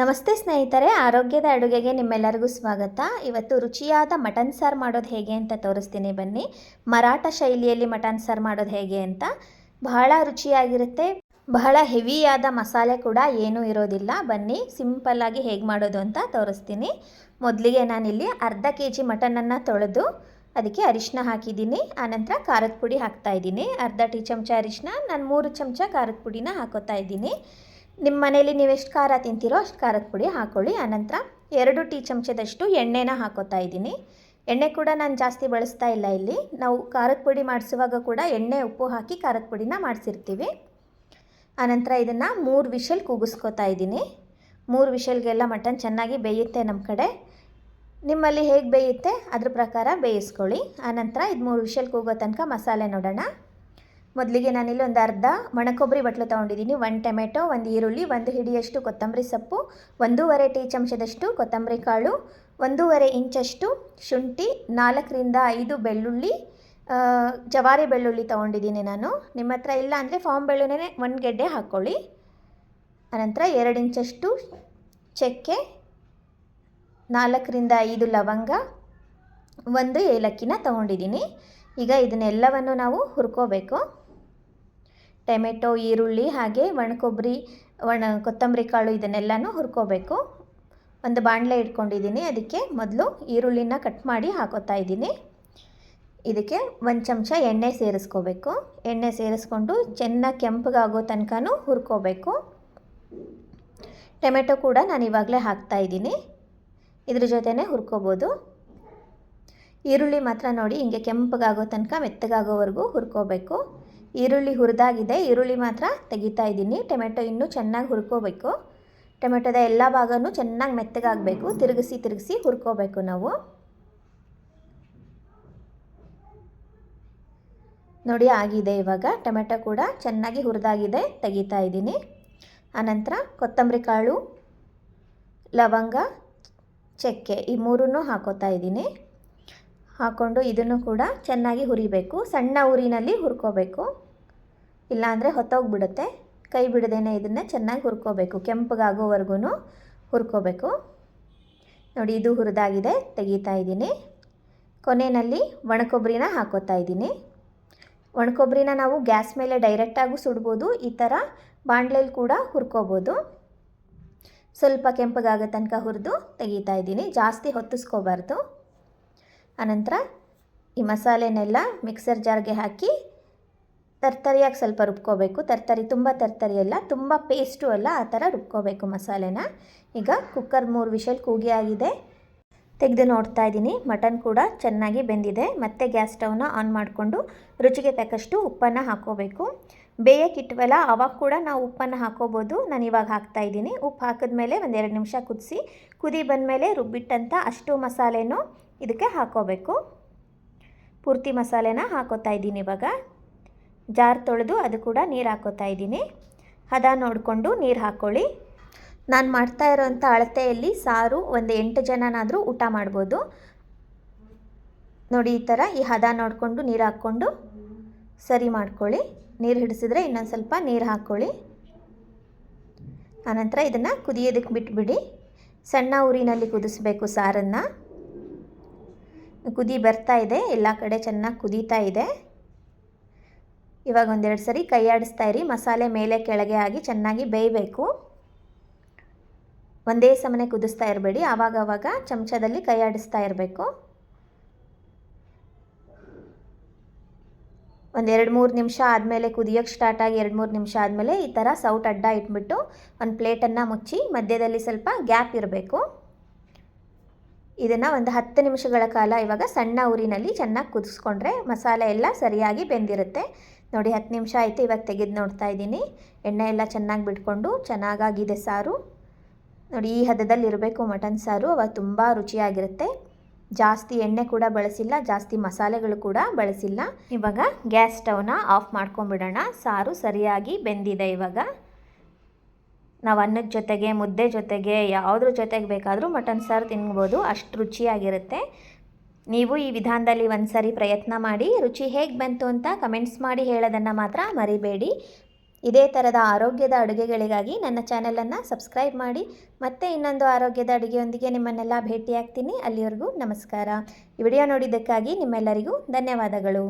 ನಮಸ್ತೆ ಸ್ನೇಹಿತರೆ, ಆರೋಗ್ಯದ ಅಡುಗೆಗೆ ನಿಮ್ಮೆಲ್ಲರಿಗೂ ಸ್ವಾಗತ. ಇವತ್ತು ರುಚಿಯಾದ ಮಟನ್ ಸಾರು ಮಾಡೋದು ಹೇಗೆ ಅಂತ ತೋರಿಸ್ತೀನಿ ಬನ್ನಿ. ಮರಾಠ ಶೈಲಿಯಲ್ಲಿ ಮಟನ್ ಸಾರು ಮಾಡೋದು ಹೇಗೆ ಅಂತ. ಬಹಳ ರುಚಿಯಾಗಿರುತ್ತೆ. ಬಹಳ ಹೆವಿಯಾದ ಮಸಾಲೆ ಕೂಡ ಏನೂ ಇರೋದಿಲ್ಲ. ಬನ್ನಿ ಸಿಂಪಲ್ಲಾಗಿ ಹೇಗೆ ಮಾಡೋದು ಅಂತ ತೋರಿಸ್ತೀನಿ. ಮೊದಲಿಗೆ ನಾನಿಲ್ಲಿ ಅರ್ಧ ಕೆ ಜಿ ಮಟನನ್ನು ತೊಳೆದು ಅದಕ್ಕೆ ಅರಿಶಿನ ಹಾಕಿದ್ದೀನಿ. ಆನಂತರ ಖಾರದ ಪುಡಿ ಹಾಕ್ತಾ ಇದ್ದೀನಿ. ಅರ್ಧ ಟೀ ಚಮಚ ಅರಿಶಿನ ನಾನು ಮೂರು ಚಮಚ ಖಾರದ ಪುಡಿನ ಹಾಕೋತಾ ಇದ್ದೀನಿ. ನಿಮ್ಮ ಮನೇಲಿ ನೀವು ಎಷ್ಟು ಖಾರ ತಿಂತೀರೋ ಅಷ್ಟು ಖಾರದ ಪುಡಿ ಹಾಕ್ಕೊಳ್ಳಿ ಆನಂತರ ಎರಡು ಟೀ ಚಮಚದಷ್ಟು ಎಣ್ಣೆನ ಹಾಕೋತಾ ಇದ್ದೀನಿ. ಎಣ್ಣೆ ಕೂಡ ನಾನು ಜಾಸ್ತಿ ಬಳಸ್ತಾ ಇಲ್ಲ ಇಲ್ಲಿ. ನಾವು ಖಾರದ ಪುಡಿ ಮಾಡಿಸುವಾಗ ಕೂಡ ಎಣ್ಣೆ, ಉಪ್ಪು ಹಾಕಿ ಖಾರದ ಪುಡಿನ ಮಾಡಿಸಿರ್ತೀವಿ. ಆನಂತರ ಇದನ್ನು ಮೂರು ವಿಷಲ್ ಕೂಗಿಸ್ಕೋತಾ ಇದ್ದೀನಿ. ಮೂರು ವಿಷಲ್ಗೆಲ್ಲ ಮಟನ್ ಚೆನ್ನಾಗಿ ಬೇಯುತ್ತೆ ನಮ್ಮ ಕಡೆ. ನಿಮ್ಮಲ್ಲಿ ಹೇಗೆ ಬೇಯುತ್ತೆ ಅದ್ರ ಪ್ರಕಾರ ಬೇಯಿಸ್ಕೊಳ್ಳಿ. ಆನಂತರ ಇದು ಮೂರು ವಿಷಲ್ ಕೂಗೋ ತನಕ ಮಸಾಲೆ ನೋಡೋಣ. ಮೊದಲಿಗೆ ನಾನಿಲ್ಲಿ ಒಂದು ಅರ್ಧ ಒಣಕೊಬ್ಬರಿ ಬಟ್ಲು ತೊಗೊಂಡಿದ್ದೀನಿ, ಒಂದು ಟೊಮೆಟೊ, ಒಂದು ಈರುಳ್ಳಿ, ಒಂದು ಹಿಡಿಯಷ್ಟು ಕೊತ್ತಂಬರಿ ಸೊಪ್ಪು, ಒಂದೂವರೆ ಟೀ ಚಮಚದಷ್ಟು ಕೊತ್ತಂಬರಿ ಕಾಳು, ಒಂದೂವರೆ ಇಂಚಷ್ಟು ಶುಂಠಿ, ನಾಲ್ಕರಿಂದ ಐದು ಬೆಳ್ಳುಳ್ಳಿ ಜವಾರಿ ಬೆಳ್ಳುಳ್ಳಿ ತೊಗೊಂಡಿದ್ದೀನಿ ನಾನು. ನಿಮ್ಮ ಹತ್ರ ಇಲ್ಲ ಅಂದರೆ ಫಾರ್ಮ್ ಬೆಳ್ಳುಳ್ಳಿನೇ ಒಂದು ಗೆಡ್ಡೆ ಹಾಕ್ಕೊಳ್ಳಿ. ಅನಂತರ ಎರಡು ಇಂಚಷ್ಟು ಚಕ್ಕೆ, ನಾಲ್ಕರಿಂದ ಐದು ಲವಂಗ, ಒಂದು ಏಲಕ್ಕಿನ ತೊಗೊಂಡಿದ್ದೀನಿ. ಈಗ ಇದನ್ನೆಲ್ಲವನ್ನು ನಾವು ಹುರ್ಕೋಬೇಕು. ಟೊಮೆಟೊ, ಈರುಳ್ಳಿ ಹಾಗೆ ಒಣಕೊಬ್ಬರಿ, ಒಣ ಕೊತ್ತಂಬರಿ ಕಾಳು ಇದನ್ನೆಲ್ಲನೂ ಹುರ್ಕೋಬೇಕು. ಒಂದು ಬಾಣಲೆ ಇಟ್ಕೊಂಡಿದ್ದೀನಿ. ಅದಕ್ಕೆ ಮೊದಲು ಈರುಳ್ಳಿನ ಕಟ್ ಮಾಡಿ ಹಾಕೋತಾ ಇದ್ದೀನಿ. ಇದಕ್ಕೆ ಒಂದು ಚಮಚ ಎಣ್ಣೆ ಸೇರಿಸ್ಕೋಬೇಕು. ಎಣ್ಣೆ ಸೇರಿಸ್ಕೊಂಡು ಚೆನ್ನಾಗಿ ಕೆಂಪಗಾಗೋ ತನಕನೂ ಹುರ್ಕೋಬೇಕು. ಟೊಮೆಟೊ ಕೂಡ ನಾನು ಇವಾಗಲೇ ಹಾಕ್ತಾ ಇದ್ದೀನಿ. ಇದ್ರ ಜೊತೆನೇ ಹುರ್ಕೋಬೋದು. ಈರುಳ್ಳಿ ಮಾತ್ರ ನೋಡಿ ಹಿಂಗೆ ಕೆಂಪಗಾಗೋ ತನಕ ಮೆತ್ತಗಾಗೋವರೆಗೂ ಹುರ್ಕೋಬೇಕು. ಈರುಳ್ಳಿ ಹುರಿದಾಗಿದೆ. ಈರುಳ್ಳಿ ಮಾತ್ರ ತೆಗಿತಾ ಇದ್ದೀನಿ. ಟೊಮೆಟೊ ಇನ್ನೂ ಚೆನ್ನಾಗಿ ಹುರ್ಕೋಬೇಕು. ಟೊಮೆಟೊದ ಎಲ್ಲ ಭಾಗವೂ ಚೆನ್ನಾಗಿ ಮೆತ್ತಗಾಗಬೇಕು. ತಿರುಗಿಸಿ ತಿರುಗಿಸಿ ಹುರ್ಕೋಬೇಕು ನಾವು. ನೋಡಿ ಆಗಿದೆ ಇವಾಗ. ಟೊಮೆಟೊ ಕೂಡ ಚೆನ್ನಾಗಿ ಹುರಿದಾಗಿದೆ, ತೆಗಿತಾ ಇದ್ದೀನಿ. ಆನಂತರ ಕೊತ್ತಂಬರಿ ಕಾಳು, ಲವಂಗ, ಚಕ್ಕೆ ಈ ಮೂರನ್ನು ಹಾಕೋತಾ ಇದ್ದೀನಿ. ಹಾಕ್ಕೊಂಡು ಇದನ್ನು ಕೂಡ ಚೆನ್ನಾಗಿ ಹುರಿಬೇಕು. ಸಣ್ಣ ಉರಿನಲ್ಲಿ ಹುರ್ಕೋಬೇಕು. ಇಲ್ಲಾಂದರೆ ಹೊತ್ತೋಗ್ಬಿಡುತ್ತೆ. ಕೈ ಬಿಡದೇನೆ ಇದನ್ನು ಚೆನ್ನಾಗಿ ಹುರ್ಕೋಬೇಕು. ಕೆಂಪಗಾಗೋವರೆಗೂ ಹುರ್ಕೋಬೇಕು. ನೋಡಿ, ಇದು ಹುರಿದಾಗಿದೆ. ತೆಗೀತಾ ಇದ್ದೀನಿ. ಕೊನೆಯಲ್ಲಿ ಒಣಕೊಬ್ಬರಿನ ಹಾಕೋತಾ ಇದ್ದೀನಿ. ಒಣಕೊಬ್ಬರಿನ ನಾವು ಗ್ಯಾಸ್ ಮೇಲೆ ಡೈರೆಕ್ಟಾಗೂ ಸುಡ್ಬೋದು. ಈ ಥರ ಬಾಣಲೆಯಲ್ಲಿ ಕೂಡ ಹುರ್ಕೋಬೋದು. ಸ್ವಲ್ಪ ಕೆಂಪಗಾಗೋ ತನಕ ಹುರಿದು ತೆಗೀತಾ ಇದ್ದೀನಿ. ಜಾಸ್ತಿ ಹೊತ್ತಿಸ್ಕೋಬಾರ್ದು. ಆನಂತರ ಈ ಮಸಾಲೆನೆಲ್ಲ ಮಿಕ್ಸರ್ ಜಾರ್ಗೆ ಹಾಕಿ ತರ್ತರಿಯಾಗಿ ಸ್ವಲ್ಪ ರುಬ್ಕೋಬೇಕು. ತರ್ತರಿ ತುಂಬ ತರ್ತರಿ ಅಲ್ಲ, ತುಂಬ ಪೇಸ್ಟು ಅಲ್ಲ, ಆ ಥರ ರುಬ್ಕೋಬೇಕು ಮಸಾಲೆನ. ಈಗ ಕುಕ್ಕರ್ ಮೂರು ವಿಷಲ್ ಕೂಗಿ ಆಗಿದೆ. ತೆಗೆದು ನೋಡ್ತಾ ಇದ್ದೀನಿ. ಮಟನ್ ಕೂಡ ಚೆನ್ನಾಗಿ ಬೆಂದಿದೆ. ಮತ್ತೆ ಗ್ಯಾಸ್ ಸ್ಟವ್ನ ಆನ್ ಮಾಡಿಕೊಂಡು ರುಚಿಗೆ ತಕ್ಕಷ್ಟು ಉಪ್ಪನ್ನು ಹಾಕ್ಕೋಬೇಕು ಬೇಯಕ್ಕಿಟ್ವಲ್ಲ ಅವಾಗ ಕೂಡ ನಾವು ಉಪ್ಪನ್ನು ಹಾಕೋಬೋದು. ನಾನು ಇವಾಗ ಹಾಕ್ತಾ ಇದ್ದೀನಿ. ಉಪ್ಪು ಹಾಕಿದ್ಮೇಲೆ ಒಂದೆರಡು ನಿಮಿಷ ಕುದಿಸಿ, ಕುದಿ ಬಂದಮೇಲೆ ರುಬ್ಬಿಟ್ಟಂಥ ಅಷ್ಟು ಮಸಾಲೆನೂ ಇದಕ್ಕೆ ಹಾಕೋಬೇಕು. ಪೂರ್ತಿ ಮಸಾಲೆನ ಹಾಕೋತಾ ಇದ್ದೀನಿ ಇವಾಗ. ಜಾರ್ ತೊಳೆದು ಅದು ಕೂಡ ನೀರು ಹಾಕೋತಾ ಇದ್ದೀನಿ. ಹದ ನೋಡಿಕೊಂಡು ನೀರು ಹಾಕ್ಕೊಳ್ಳಿ ನಾನು ಮಾಡ್ತಾ ಇರೋವಂಥ ಅಳತೆಯಲ್ಲಿ ಸಾರು ಒಂದು ಎಂಟು ಜನನಾದರೂ ಊಟ ಮಾಡ್ಬೋದು. ನೋಡಿ, ಈ ಥರ ಈ ಹದ ನೋಡಿಕೊಂಡು ನೀರು ಹಾಕ್ಕೊಂಡು ಸರಿ ಮಾಡ್ಕೊಳ್ಳಿ. ನೀರು ಹಿಡಿಸಿದ್ರೆ ಇನ್ನೊಂದು ಸ್ವಲ್ಪ ನೀರು ಹಾಕ್ಕೊಳ್ಳಿ ಆನಂತರ ಇದನ್ನು ಕುದಿಯೋದಕ್ಕೆ ಬಿಟ್ಬಿಡಿ. ಸಣ್ಣ ಊರಿನಲ್ಲಿ ಕುದಿಸ್ಬೇಕು ಸಾರನ್ನು. ಕುದಿ ಬರ್ತಾ ಇದೆ, ಎಲ್ಲ ಕಡೆ ಚೆನ್ನಾಗಿ ಕುದೀತಾ ಇದೆ. ಇವಾಗ ಒಂದೆರಡು ಸರಿ ಕೈ ಆಡಿಸ್ತಾ ಇರಿ, ಮಸಾಲೆ ಮೇಲೆ ಕೆಳಗೆ ಆಗಿ ಚೆನ್ನಾಗಿ ಬೇಯಬೇಕು. ಒಂದೇ ಸಮನೆ ಕುದಿಸ್ತಾ ಇರಬೇಡಿ ಆವಾಗ ಚಮಚದಲ್ಲಿ ಕೈ ಆಡಿಸ್ತಾ ಇರಬೇಕು. ಒಂದು ಎರಡು ಮೂರು ನಿಮಿಷ ಆದಮೇಲೆ ಕುದಿಯೋಕ್ಕೆ ಸ್ಟಾರ್ಟ್ ಆಗಿ ಎರಡು ಮೂರು ನಿಮಿಷ ಆದಮೇಲೆ ಈ ಥರ ಸೌಟ್ ಅಡ್ಡ ಇಟ್ಬಿಟ್ಟು ಒಂದು ಪ್ಲೇಟನ್ನು ಮುಚ್ಚಿ ಮಧ್ಯದಲ್ಲಿ ಸ್ವಲ್ಪ ಗ್ಯಾಪ್ ಇರಬೇಕು. ಇದನ್ನು ಒಂದು ಹತ್ತು ನಿಮಿಷಗಳ ಕಾಲ ಇವಾಗ ಸಣ್ಣ ಊರಿನಲ್ಲಿ ಚೆನ್ನಾಗಿ ಕುದಿಸ್ಕೊಂಡ್ರೆ ಮಸಾಲೆ ಎಲ್ಲ ಸರಿಯಾಗಿ ಬೆಂದಿರುತ್ತೆ. ನೋಡಿ, ಹತ್ತು ನಿಮಿಷ ಆಯಿತು, ಇವಾಗ ತೆಗೆದು ನೋಡ್ತಾ ಇದ್ದೀನಿ. ಎಣ್ಣೆ ಎಲ್ಲ ಚೆನ್ನಾಗಿ ಬಿಟ್ಕೊಂಡು ಚೆನ್ನಾಗಾಗಿದೆ ಸಾರು. ನೋಡಿ, ಈ ಹದದಲ್ಲಿ ಇರಬೇಕು ಮಟನ್ ಸಾರು. ಅವಾಗ ತುಂಬ ರುಚಿಯಾಗಿರುತ್ತೆ. ಜಾಸ್ತಿ ಎಣ್ಣೆ ಕೂಡ ಬಳಸಿಲ್ಲ, ಜಾಸ್ತಿ ಮಸಾಲೆಗಳು ಕೂಡ ಬಳಸಿಲ್ಲ. ಇವಾಗ ಗ್ಯಾಸ್ ಸ್ಟವ್ನ ಆಫ್ ಮಾಡ್ಕೊಂಬಿಡೋಣ ಸಾರು ಸರಿಯಾಗಿ ಬೆಂದಿದೆ ಇವಾಗ. ನಾವು ಅನ್ನದ ಜೊತೆಗೆ, ಮುದ್ದೆ ಜೊತೆಗೆ, ಯಾವುದ್ರ ಜೊತೆಗೆ ಬೇಕಾದರೂ ಮಟನ್ ಸಾರು ತಿನ್ಬೋದು. ಅಷ್ಟು ರುಚಿಯಾಗಿರುತ್ತೆ. ನೀವು ಈ ವಿಧಾನದಲ್ಲಿ ಒಂದು ಸಾರಿ ಪ್ರಯತ್ನ ಮಾಡಿ, ರುಚಿ ಹೇಗೆ ಬಂತು ಅಂತ ಕಮೆಂಟ್ಸ್ ಮಾಡಿ ಹೇಳೋದನ್ನು ಮಾತ್ರ ಮರಿಬೇಡಿ. ಇದೇ ಥರದ ಆರೋಗ್ಯದ ಅಡುಗೆಗಳಿಗಾಗಿ ನನ್ನ ಚಾನಲನ್ನು ಸಬ್ಸ್ಕ್ರೈಬ್ ಮಾಡಿ, ಮತ್ತೆ ಇನ್ನೊಂದು ಆರೋಗ್ಯದ ಅಡುಗೆಯೊಂದಿಗೆ ನಿಮ್ಮನ್ನೆಲ್ಲ ಭೇಟಿಯಾಗ್ತೀನಿ. ಅಲ್ಲಿವರೆಗೂ ನಮಸ್ಕಾರ. ಈ ವಿಡಿಯೋ ನೋಡಿದ್ದಕ್ಕಾಗಿ ನಿಮ್ಮೆಲ್ಲರಿಗೂ ಧನ್ಯವಾದಗಳು.